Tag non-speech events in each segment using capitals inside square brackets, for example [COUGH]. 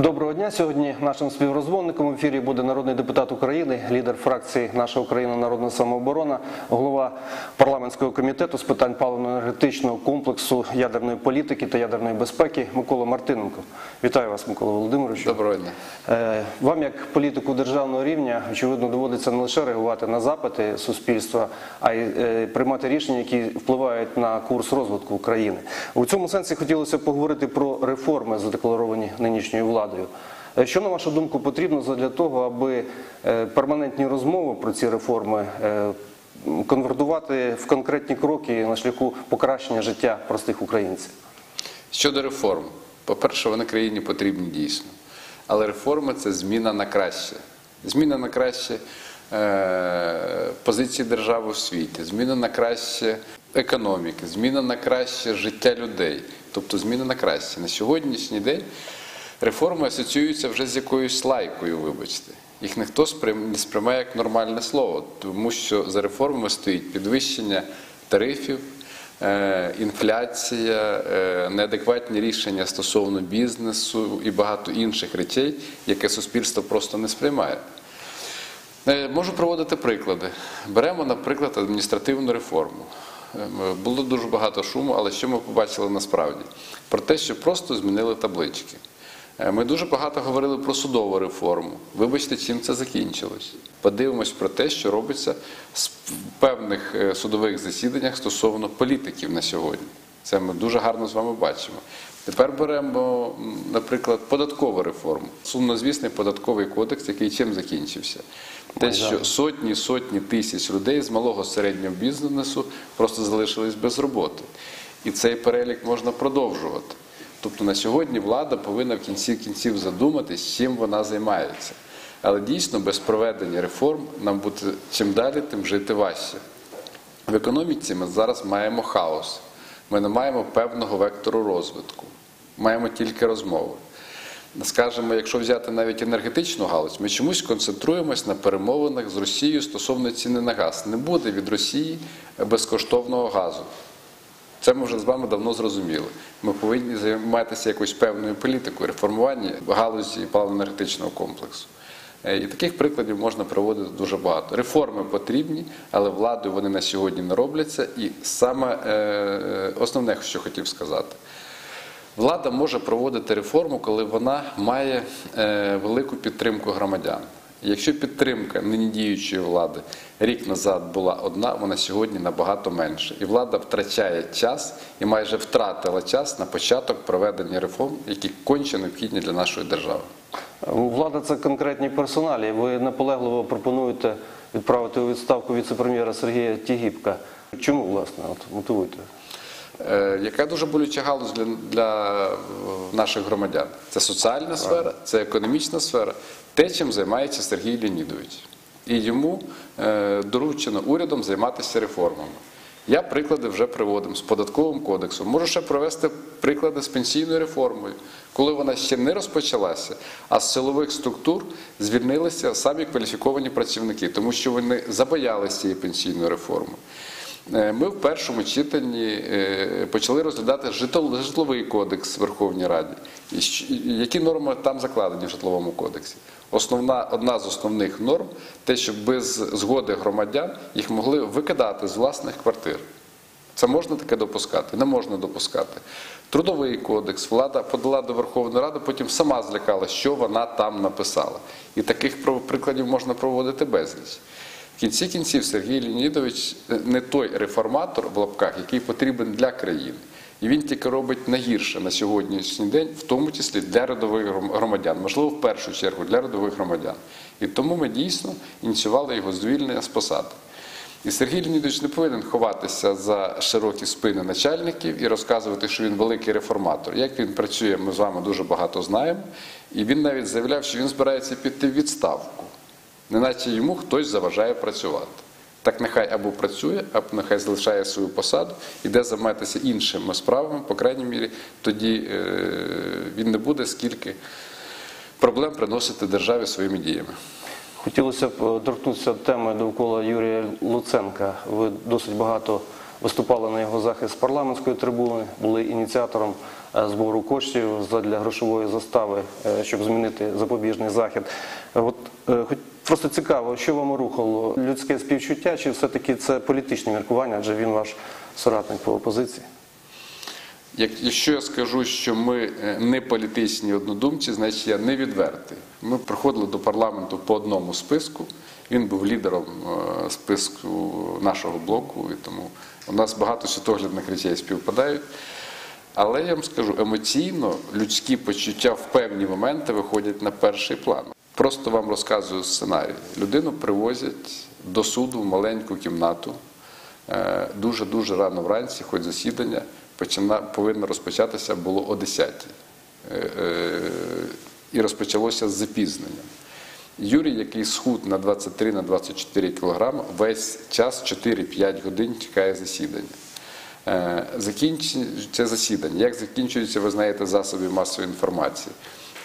Доброго дня. Сьогодні нашим співрозмовником в ефірі буде народний депутат України, лідер фракції Наша Україна Народна самооборона, голова парламентського комітету з питань паливно-енергетичного комплексу ядерної політики та ядерної безпеки Микола Мартиненко. Вітаю вас, Микола Володимировичу. Доброго дня. Е, Вам, як політику державного рівня, очевидно, доводиться не лише реагувати на запити суспільства, а й е, приймати рішення, які впливають на курс розвитку України. У цьому сенсі хотілося поговорити про реформи, задекларовані нинішньою владою. Е, Що на вашу думку потрібно для того, аби е, перманентні розмови про ці реформи е, конвертувати в конкретні кроки на шляху покращення життя простих українців? Щодо реформ, по-перше, вони країні потрібні дійсно. Але реформи це зміна на краще. Зміна на краще позиції держави у світі, зміна на краще економіки, зміна на краще життя людей. Тобто зміна на краще. На сьогоднішній день реформи асоціюються вже з якоюсь лайкою, вибачте. Їх ніхто не сприймає як нормальне слово, тому що за реформами стоїть підвищення тарифів, е, інфляція, е, неадекватні рішення стосовно бізнесу і багато інших речей, яке суспільство просто не сприймає. Е, Можу проводити приклади. Беремо, наприклад, адміністративну реформу. Було дуже багато шуму, але що ми побачили насправді? Про те, що просто змінили таблички. Е, Ми дуже багато говорили про судову реформу. Вибачте, чим це закінчилось. Подивимось про те, що робиться в певних е, судових засіданнях стосовно політиків на сьогодні. Це ми дуже гарно з вами бачимо. Тепер беремо, наприклад, податкову реформу. Сумнозвісний податковий кодекс, який чим закінчився. Те, що сотні сотні тисяч людей з малого середнього бізнесу просто залишились без роботи. І цей перелік можна продовжувати. Тобто на сьогодні влада повинна в кінці кінців задуматись, чим вона займається. Але дійсно без проведення реформ нам буде чим далі, тим жити важче. В економіці ми зараз маємо хаос. Ми не маємо певного вектору розвитку. Маємо тільки розмови. Скажімо, якщо взяти навіть енергетичну галузь, ми чомусь концентруємось на перемовинах з Росією стосовно ціни на газ. Не буде від Росії безкоштовного газу. Це ми вже з вами давно зрозуміли. Ми повинні займатися якоюсь певною політикою реформування галузі паливно-енергетичного комплексу. Е, І таких прикладів можна проводити дуже багато. Реформи потрібні, але владою вони на сьогодні не робляться. І саме е, основне, що хотів сказати. Влада може проводити реформу, коли вона має е, велику підтримку громадян. Якщо підтримка нині діючої влади рік назад була одна, вона сьогодні набагато менше. І влада втрачає час і майже втратила час на початок проведення реформ, які конче необхідні для нашої держави. Влада це конкретні персоналі. Ви наполегливо пропонуєте відправити у відставку віце-прем'єра Сергія Тігіпка. Чому, власне, от мотивуйте? Е, Яка дуже болюча галузь для, для наших громадян? Це соціальна сфера, це економічна сфера, те, чим займається Сергій Леонідович. І йому е, доручено урядом займатися реформами. Я приклади вже приводив з податковим кодексом. Можу ще провести приклади з пенсійною реформою, коли вона ще не розпочалася, а з силових структур звільнилися самі кваліфіковані працівники, тому що вони забоялися цієї пенсійної реформи. Е, Ми в першому читанні е, почали розглядати житловий кодекс Верховній Раді. Які норми там закладені в житловому кодексі? Основна, одна з основних норм те, щоб без згоди громадян їх могли викидати з власних квартир. Це можна таке допускати? Не можна допускати. Трудовий кодекс, влада подала до Верховної Ради, потім сама злякала, що вона там написала. І таких прикладів можна проводити безліч. Кінці кінців Сергій Леонідович не той реформатор в лапках, який потрібен для країни. І він тільки робить найгірше на сьогоднішній день, в тому числі для рядових громадян, можливо, в першу чергу для рядових громадян. І тому ми дійсно ініціювали його звільнення з посади. І Сергій Леонідович не повинен ховатися за широкі спини начальників і розказувати, що він великий реформатор. Як він працює, ми з вами дуже багато знаємо. І він навіть заявляв, що він збирається піти в відставку, неначе йому хтось заважає працювати. Так нехай або працює, або нехай залишає свою посаду, іде займатися іншими справами, по крайній мірі, тоді е, він не буде скільки проблем приносити державі своїми діями. Хотілося б е, торкнутися теми довкола Юрія Луценка. Ви досить багато виступали на його захист з парламентської трибуни, були ініціатором е, збору коштів для грошової застави, щоб змінити запобіжний захід. От просто цікаво, що вам рухало людське співчуття, чи все-таки це політичне міркування, адже він ваш соратник по опозиції? Якщо я скажу, що ми е, не політичні однодумці, значить я не відвертий. Ми приходили до парламенту по одному списку. Він був лідером е, списку нашого блоку, і тому у нас багато світоглядних речей співпадають. Але я вам скажу, емоційно людські почуття в певні моменти виходять на перший план. Просто вам розказую сценарій. Людину привозять до суду в маленьку кімнату. Е, Дуже-дуже рано вранці, хоч засідання, почина, повинно розпочатися було о 10 Е, е, і розпочалося з запізненням. Юрій, який схуд на 23 на 24 кілограми, весь час 4-5 годин чекає засідання. Закінчується засідання. Як закінчується, ви знаєте, засоби масової інформації.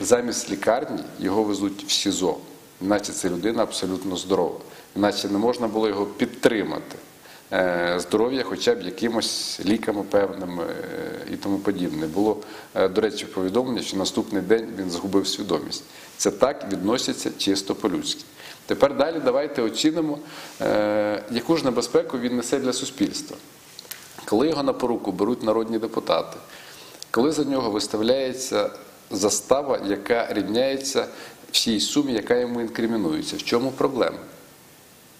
Замість лікарні його везуть в СІЗО, іначе це людина абсолютно здорова, іначе не можна було його підтримати. е, Здоров'я, хоча б якимось ліками певними е, і тому подібне. Було, е, до речі, повідомлення, що наступний день він згубив свідомість. Це так відноситься чисто по-людськи. Тепер далі давайте оцінимо, яку ж небезпеку він несе для суспільства. Коли його на поруку беруть народні депутати, коли за нього виставляється застава, яка рівняється всій сумі, яка йому інкримінується, в чому проблема?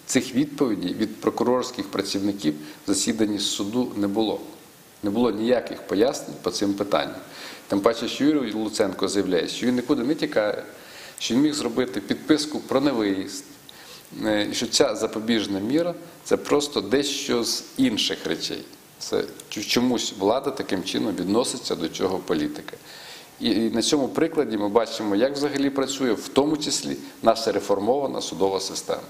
Цих відповідей від прокурорських працівників в засіданні суду не було. Не було ніяких пояснень по цим питанням. Тим паче, що Юрій Луценко заявляє, що він нікуди не тікає, що він міг зробити підписку про невиїзд, Е, і що ця запобіжна міра це просто дещо з інших речей. Це чомусь влада таким чином відноситься до цього політика. І на цьому прикладі ми бачимо, як взагалі працює, в тому числі наша реформована судова система.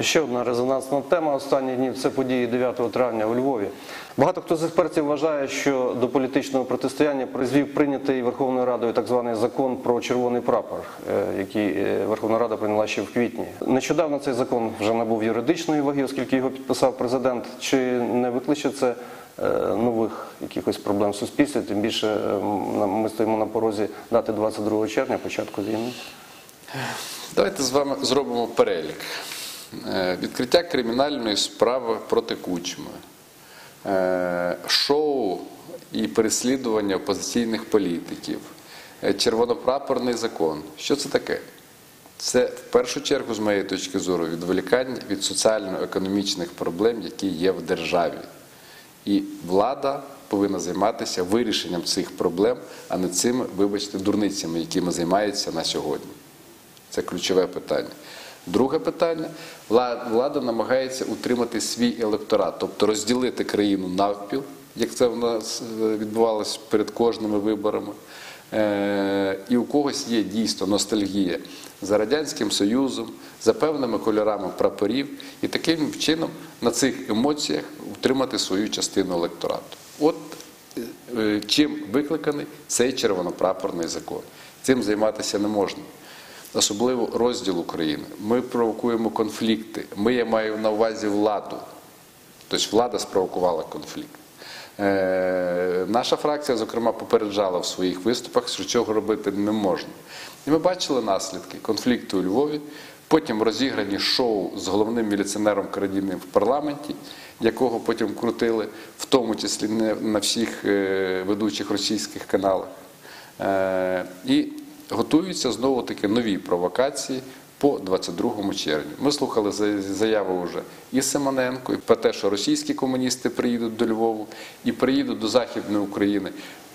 Ще одна резонансна тема останніх днів це події 9 травня у Львові. Багато хто з експертів вважає, що до політичного протистояння призвів прийнятий Верховною Радою так званий закон про червоний прапор, е, який е, Верховна Рада прийняла ще в квітні. Нещодавно цей закон вже набув юридичної ваги, оскільки його підписав президент. Чи не викличе це нових якихось проблем в суспільстві? Тим більше е, ми стоїмо на порозі дати 22 червня, початку війни. Давайте з вами зробимо перелік. Е, Відкриття кримінальної справи проти Кучми, е, шоу і переслідування опозиційних політиків, е, червонопрапорний закон. Що це таке? Це в першу чергу, з моєї точки зору, відволікання від соціально-економічних проблем, які є в державі. І влада повинна займатися вирішенням цих проблем, а не цими, вибачте, дурницями, якими займається на сьогодні. Це ключове питання. Друге питання Вла- влада намагається утримати свій електорат, тобто розділити країну навпіл, як це в нас е, відбувалося перед кожними виборами. Е, І у когось є дійсно ностальгія за Радянським Союзом, за певними кольорами прапорів, і таким чином на цих емоціях утримати свою частину електорату. От е, е, чим викликаний цей червонопрапорний закон. Цим займатися не можна особливо розділ України. Ми провокуємо конфлікти. Ми я маю на увазі владу. Тобто влада спровокувала конфлікт. Е, наша фракція, зокрема, попереджала в своїх виступах, що цього робити не можна. І ми бачили наслідки конфлікту у Львові, потім розіграні шоу з головним міліціонером країни в парламенті, якого потім крутили, в тому числі не на всіх е, ведучих російських каналах. Е, І готуються знову таки нові провокації по 22 червня. Ми слухали за- заяву вже і Симоненко, і про те, що російські комуністи приїдуть до Львову і приїдуть до Західної України.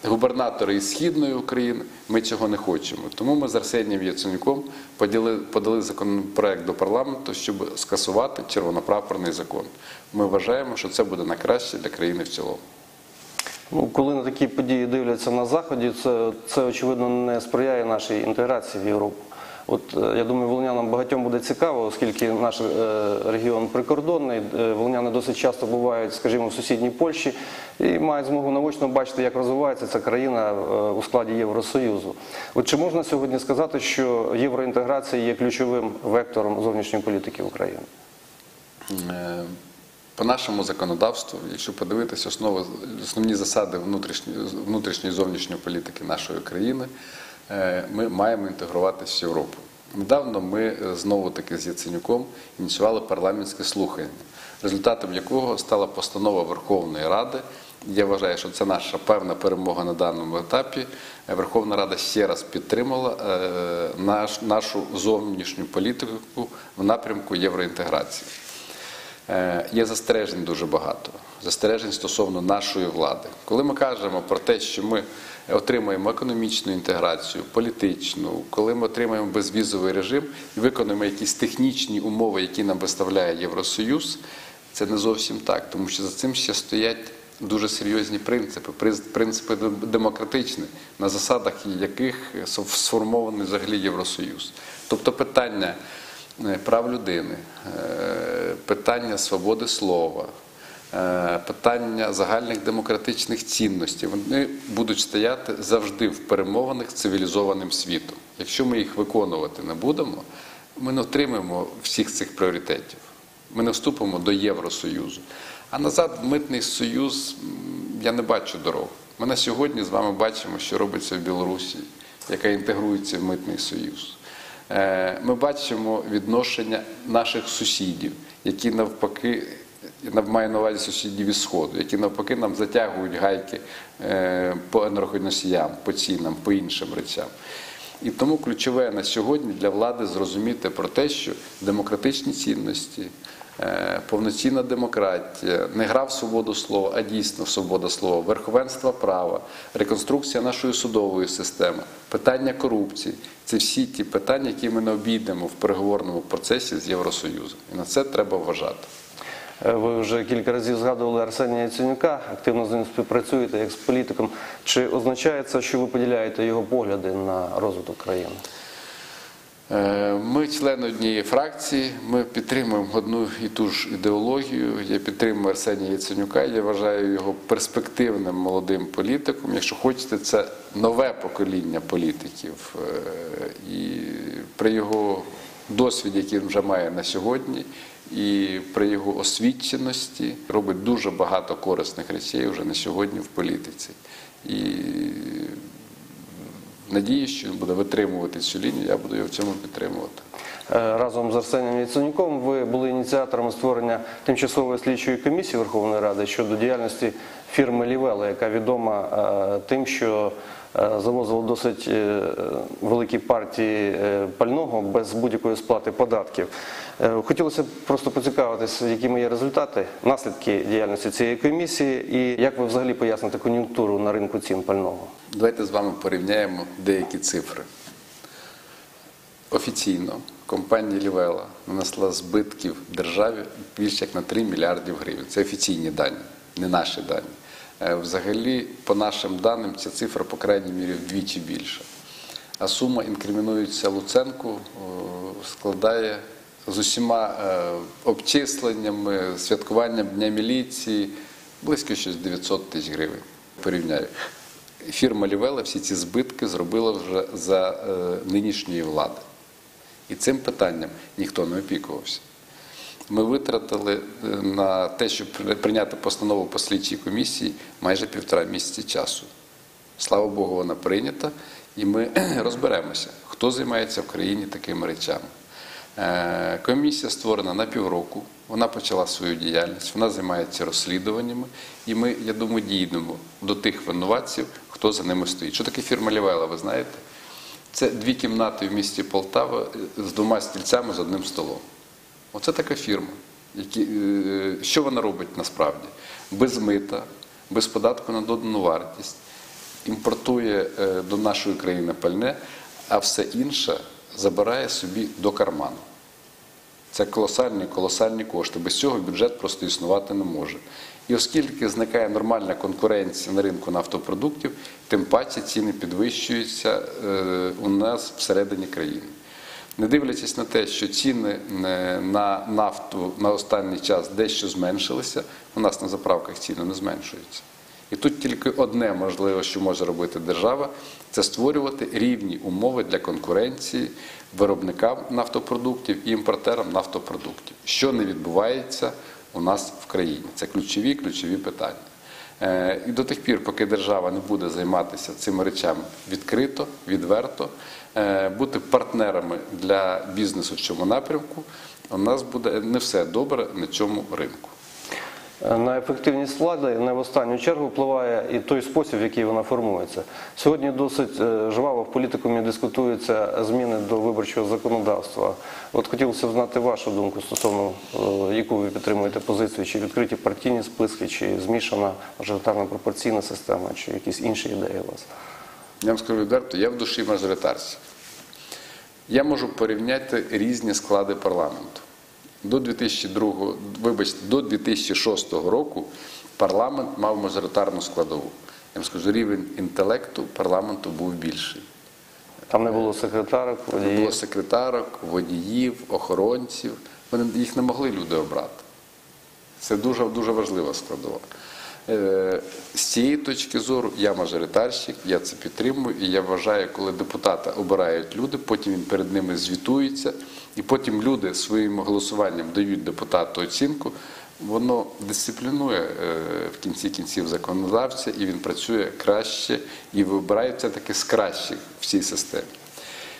Губернатори із Східної України ми цього не хочемо. Тому ми з Арсенієм Яценюком поділи, подали законопроект до парламенту, щоб скасувати червонопрапорний закон. Ми вважаємо, що це буде на краще для країни в цілому. Ну, коли на такі події дивляться на заході, це, це очевидно не сприяє нашій інтеграції в Європу. От е, я думаю, волинянам багатьом буде цікаво, оскільки наш е, регіон прикордонний. е, Волиняни досить часто бувають, скажімо, в сусідній Польщі і мають змогу наочно бачити, як розвивається ця країна у складі Євросоюзу. От чи можна сьогодні сказати, що євроінтеграція є ключовим вектором зовнішньої політики України? По нашому законодавству, якщо подивитися основи, основні засади внутрішньої, зовнішньої політики нашої країни, ми маємо інтегруватися в Європу. Недавно ми е, знову таки з Яценюком ініціювали парламентське слухання, результатом якого стала постанова Верховної Ради. Я вважаю, що це наша певна перемога на даному етапі. Е, Верховна Рада ще раз підтримала е, наш, нашу зовнішню політику в напрямку євроінтеграції. Е, Є застережень дуже багато. Застережень стосовно нашої влади. Коли ми кажемо про те, що ми отримаємо економічну інтеграцію, політичну, коли ми отримаємо безвізовий режим і виконуємо якісь технічні умови, які нам виставляє Євросоюз, це не зовсім так, тому що за цим ще стоять дуже серйозні принципи, принципи дем- демократичні, на засадах яких сформований взагалі Євросоюз. Тобто питання е, прав людини, е, питання свободи слова, питання загальних демократичних цінностей, вони будуть стояти завжди в перемовинах цивілізованим світом. Якщо ми їх виконувати не будемо, ми не отримаємо всіх цих пріоритетів. Ми не вступимо до Євросоюзу. А назад в митний союз я не бачу дорог. Ми на сьогодні з вами бачимо, що робиться в Білорусі, яка інтегрується в митний союз. Е, Ми бачимо відношення наших сусідів, які навпаки, маю на увазі сусідів із Сходу, які навпаки нам затягують гайки е, по енергоносіям, по цінам, по іншим речам. І тому ключове на сьогодні для влади зрозуміти про те, що демократичні цінності, е, повноцінна демократія, не гра в свободу слова, а дійсно свобода слова, верховенство права, реконструкція нашої судової системи, питання корупції це всі ті питання, які ми не обійдемо в переговорному процесі з Євросоюзом. І на це треба вважати. Е, Ви вже кілька разів згадували Арсенія Яценюка, активно з ним співпрацюєте як з політиком. Чи означає це, що ви поділяєте його погляди на розвиток країни? Е, Ми члени однієї фракції, ми підтримуємо одну і ту ж ідеологію. Я підтримую Арсенія Яценюка. Я вважаю його перспективним молодим політиком. Якщо хочете, це нове покоління політиків. Е, І при його досвіді, який він вже має на сьогодні, і при його освіченості робить дуже багато корисних речей вже на сьогодні в політиці. І надію, що він буде витримувати цю лінію, я буду його в цьому підтримувати. Е, Разом з Арсенієм Яценюком ви були ініціаторами створення тимчасової слідчої комісії Верховної Ради щодо діяльності фірми Лівела, яка відома е, тим, що е, завозила досить великі партії пального без будь-якої сплати податків. Хотілося б просто поцікавитися, якими є результати, наслідки діяльності цієї комісії, і як ви взагалі поясните кон'юнктуру на ринку цін пального? Давайте з вами порівняємо деякі цифри. Офіційно компанія Лівела нанесла збитків державі більше як на 3 мільярдів гривень. Це офіційні дані, не наші дані. Е, Взагалі, по нашим даним, ця цифра, по крайній мірі, вдвічі більша. А сума інкримінується Луценку складає з усіма е, обчисленнями, святкуванням Дня міліції близько щось 900 тисяч гривень. Порівняю. Фірма Лівела всі ці збитки зробила вже за е, нинішньої влади. І цим питанням ніхто не опікувався. Ми витратили е, на те, щоб прийняти постанову по слідчій комісії майже півтора місяці часу. Слава Богу, вона прийнята, і ми [CLEARS THROAT] розберемося, хто займається в країні такими речами. Е, Комісія створена на півроку, вона почала свою діяльність, вона займається розслідуваннями, і ми, я думаю, дійдемо до тих винуватців, хто за ними стоїть. Що таке фірма Лівела, ви знаєте? Це дві кімнати в місті Полтава е, з двома стільцями з одним столом. Оце така фірма. Е, що вона робить насправді? Без мита, без податку на додану вартість, імпортує е, до нашої країни пальне, а все інше забирає собі до карману. Це колосальні, колосальні кошти. Без цього бюджет просто існувати не може. І оскільки зникає нормальна конкуренція на ринку нафтопродуктів, тим паче ціни підвищуються е, у нас всередині країни. Не дивлячись на те, що ціни е, на нафту на останній час дещо зменшилися, у нас на заправках ціни не зменшуються. І тут тільки одне можливо, що може робити держава, це створювати рівні умови для конкуренції виробникам нафтопродуктів і імпортерам нафтопродуктів, що не відбувається у нас в країні. Це ключові ключові питання. Е, І до тих пір, поки держава не буде займатися цими речами відкрито, відверто, е, бути партнерами для бізнесу в цьому напрямку, у нас буде не все добре на цьому ринку. На ефективність влади не в останню чергу впливає і той спосіб, в який вона формується. Сьогодні досить е, жваво в політикумі дискутуються зміни до виборчого законодавства. От хотілося б знати вашу думку стосовно е, яку ви підтримуєте позицію, чи відкриті партійні списки, чи змішана мажоритарна пропорційна система, чи якісь інші ідеї у вас. Я вам скажу відверто, я в душі мажоритарців. Я можу порівняти різні склади парламенту. До 2002, вибачте, до 2006 року парламент мав мажоритарну складову. Я вам скажу, рівень інтелекту парламенту був більший. Там не було секретарок, Не було секретарок, водіїв, охоронців. Вони їх не могли люди обрати. Це дуже дуже важлива складова. Е, З цієї точки зору я мажоритарщик, я це підтримую, і я вважаю, коли депутата обирають люди, потім він перед ними звітується, і потім люди своїм голосуванням дають депутату оцінку. Воно дисциплінує е, в кінці кінців законодавця, і він працює краще і вибирає все таки з кращих в цій системі.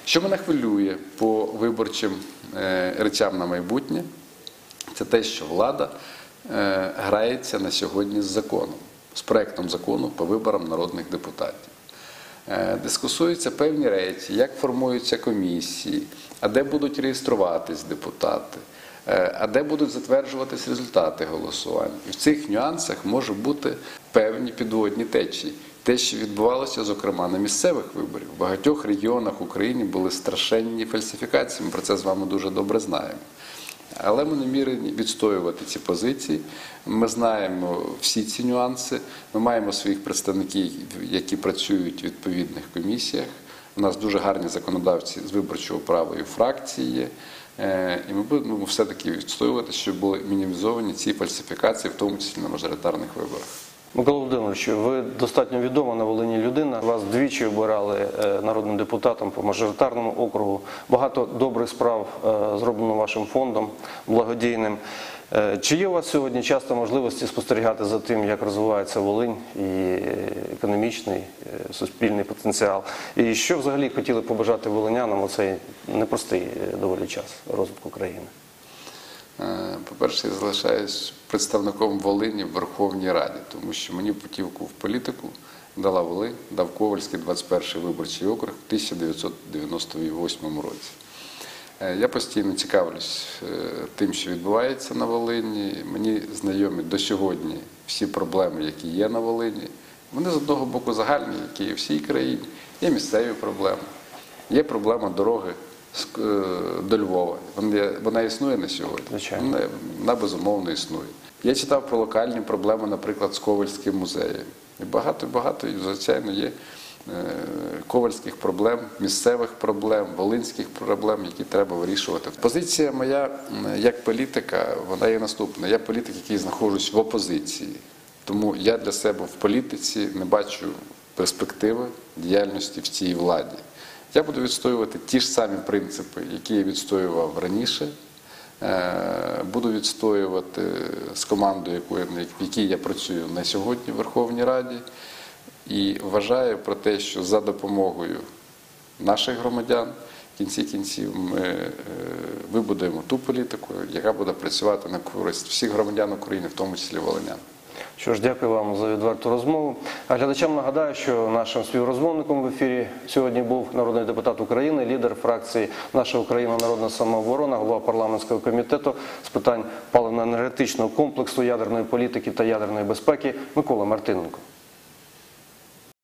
Що мене хвилює по виборчим е, речам на майбутнє, це те, що влада е, грається на сьогодні з законом, з проектом закону по виборам народних депутатів. Е, Дискусуються певні речі, як формуються комісії, а де будуть реєструватись депутати, е, а де будуть затверджуватись результати голосувань. І в цих нюансах може бути певні підводні течії. Те, що відбувалося, зокрема, на місцевих виборах. В багатьох регіонах України були страшенні фальсифікації. Ми про це з вами дуже добре знаємо. Але ми намірені відстоювати ці позиції. Ми знаємо всі ці нюанси. Ми маємо своїх представників, які працюють в відповідних комісіях. У нас дуже гарні законодавці з виборчого права і фракції. Е, І ми будемо все-таки відстоювати, щоб були мінімізовані ці фальсифікації, в тому числі на мажоритарних виборах. Микола Володимирович, ви достатньо відома на Волині людина. Вас двічі обирали е, народним депутатом по мажоритарному округу. Багато добрих справ е, зроблено вашим фондом благодійним. Е, Чи є у вас сьогодні часто можливості спостерігати за тим, як розвивається Волинь і економічний, е, суспільний потенціал? І що взагалі хотіли побажати волинянам у цей непростий доволі час розвитку країни? Е, По-перше, я залишаюсь представником Волині в Верховній Раді, тому що мені путівку в політику дала Волинь, дав Ковальський 21-й виборчий округ в 1998 році. Е, Я постійно цікавлюсь е, тим, що відбувається на Волині. Мені знайомі до сьогодні всі проблеми, які є на Волині. Вони з одного боку загальні, які є в всій країні. Є місцеві проблеми, є проблема дороги до Львова. Вона, існує на сьогодні. Звичайно. Вона, безумовно існує. Я читав про локальні проблеми, наприклад, з Ковальським музеєм. І багато, багато, і, звичайно, є е, ковальських проблем, місцевих проблем, волинських проблем, які треба вирішувати. Позиція моя як політика, вона є наступна. Я політик, який знаходжусь в опозиції. Тому я для себе в політиці не бачу перспективи діяльності в цій владі. Я буду відстоювати ті ж самі принципи, які я відстоював раніше. Е, Буду відстоювати з командою, в якій я працюю на сьогодні в Верховній Раді. І вважаю про те, що за допомогою наших громадян в кінці кінців ми е, вибудуємо ту політику, яка буде працювати на користь всіх громадян України, в тому числі волинян. Що ж, дякую вам за відверту розмову. А глядачам нагадаю, що нашим співрозмовником в ефірі сьогодні був народний депутат України, лідер фракції Наша Україна Народна самооборона, голова парламентського комітету з питань паливно-енергетичного комплексу, ядерної політики та ядерної безпеки Микола Мартиненко.